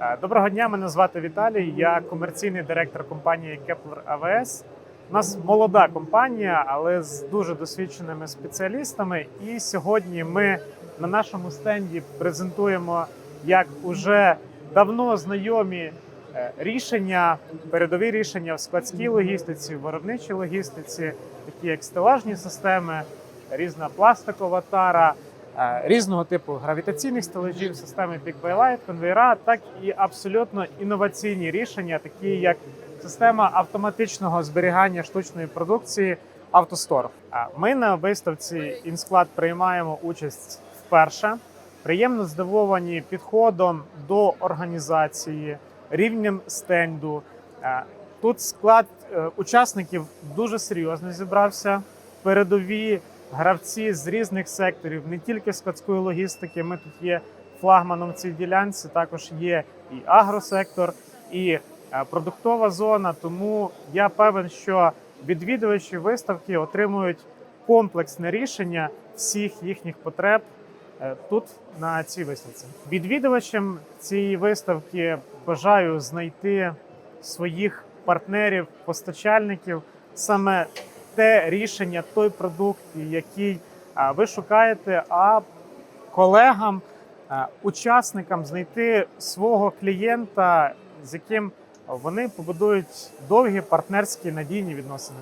Е, Доброго дня, мене звати Віталій. Я комерційний директор компанії Kepler AVS. У нас молода компанія, але з дуже досвідченими спеціалістами. І сьогодні ми на нашому стенді презентуємо як уже давно знайомі е, рішення, передові рішення в складській логістиці, в виробничій логістиці, такі як стелажні системи, різна пластикова тара, різного типу гравітаційних стелажів, системи Big by Light, конвейера, так і абсолютно інноваційні рішення, такі як система автоматичного зберігання штучної продукції автостор. Ми на виставці інсклад приймаємо участь вперше. Приємно здивовані підходом до організації, рівнем стенду. Е, Тут склад е, учасників дуже серйозно зібрався. Передові гравці з різних секторів, не тільки складської логістики. Ми тут є флагманом в цій ділянці. Також є і агросектор, і е, продуктова зона. Тому я певен, що відвідувачі виставки отримують комплексне рішення всіх їхніх потреб е, тут на цій виставці. Відвідувачам цієї виставки бажаю знайти своїх партнерів, постачальників саме те рішення, той продукт, який ви шукаєте, а колегам, учасникам знайти свого клієнта, з яким вони побудують довгі партнерські надійні відносини.